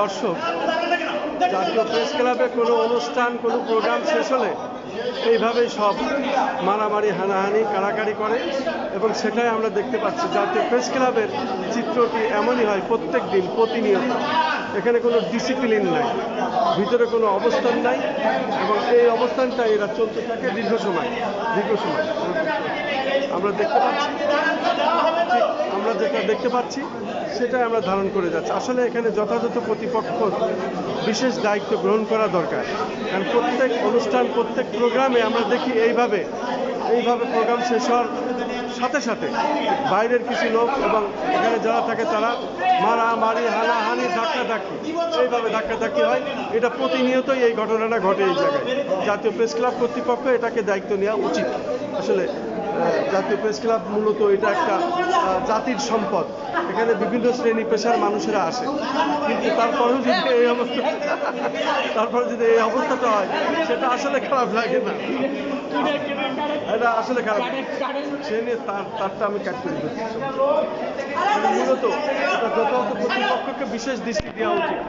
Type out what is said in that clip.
দর্শক, জাতীয় প্রেস ক্লাবে কোনো অনুষ্ঠান, কোনো প্রোগ্রাম শেষ হলে এইভাবেই সব মারামারি, হানাহানি, কাড়াকাড়ি করে এবং সেটাই আমরা দেখতে পাচ্ছি। জাতীয় প্রেস ক্লাবের চিত্রটি এমনই হয় প্রত্যেক দিন প্রতিনিয়ত। এখানে কোনো ডিসিপ্লিন নাই, ভিতরে কোনো অবস্থান নাই এবং এই অবস্থানটা এরা চলতে থাকে দীর্ঘ সময় দীর্ঘ সময়। আমরা দেখতে পাচ্ছি। আমরা যেটা দেখতে পাচ্ছি, সেটাই আমরা ধারণ করে যাচ্ছি। আসলে এখানে যথাযথ প্রতিপক্ষ বিশেষ দায়িত্ব গ্রহণ করা দরকার। কারণ প্রত্যেক অনুষ্ঠান, প্রত্যেক প্রোগ্রামে আমরা দেখি এইভাবে এইভাবে প্রোগ্রাম শেষ হওয়ার সাথে সাথে বাইরের কিছু লোক এবং এখানে যারা থাকে তারা মারা, মারি হানাহানি ধাক্কা ধাক্কি, এইভাবে ধাক্কা ধাক্কি হয়। এটা প্রতিনিয়তই এই ঘটনাটা ঘটে এই জায়গায়। জাতীয় প্রেস ক্লাব কর্তৃপক্ষ এটাকে দায়িত্ব নেওয়া উচিত। আসলে জাতীয় প্রেস ক্লাব মূলত এটা একটা জাতির সম্পদ। এখানে বিভিন্ন শ্রেণি পেশার মানুষেরা আসে। কিন্তু তারপরেও যদি এই অবস্থা তারপরে যদি এই অবস্থাটা হয়, সেটা আসলে খারাপ লাগে না। এটা আসলে খারাপ। সে নিয়ে তার, তারটা আমি কাট করে। মূলত যথাযথ কর্তৃপক্ষকে বিশেষ দৃষ্টি দেওয়া উচিত।